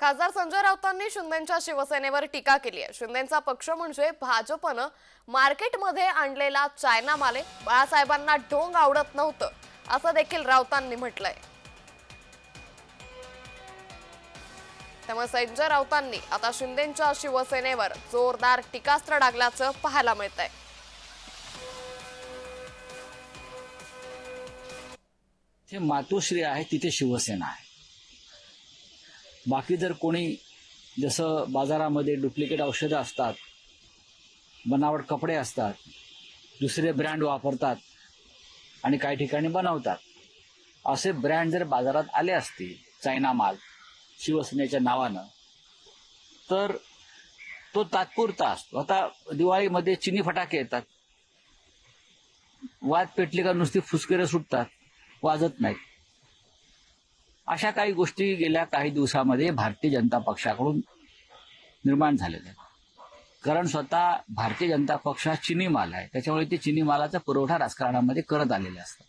खासदार संजय राऊतांनी शिंदेच्या शिवसेनेवर टीका केली आहे. शिंदेचा पक्ष म्हणजे भाजपनं मार्केटमध्ये आणलेला चायना माले बाळासाहेबांना ढोंग आवडत नव्हतं असं देखील राऊतांनी म्हटलंय. त्यामुळे संजय राऊतांनी आता शिंदेच्या शिवसेनेवर जोरदार टीकास्त्र डागल्याचं पाहायला मिळत आहे जे मातोश्री आहे तिथे शिवसेना आहे. बाकी जर कोणी जसं बाजारामध्ये डुप्लिकेट औषधं असतात बनावट कपडे असतात दुसरे ब्रँड वापरतात आणि काही ठिकाणी बनवतात असे ब्रँड जर बाजारात आले असतील चायना माल शिवसेनेच्या नावानं तर तो तात्पुरता असतो. आता दिवाळीमध्ये चिनी फटाके येतात. वाद पेटली का नुसती फुसकेरे सुटतात. वाजत नाहीत. अशा काही गोष्टी गेल्या काही दिवसामध्ये भारतीय जनता पक्षाकडून निर्माण झालेल्या आहेत. कारण स्वतः भारतीय जनता पक्ष हा चिनी माल आहे. त्याच्यामुळे ते चिनी मालाचा पुरवठा राजकारणामध्ये करत आलेले असतात.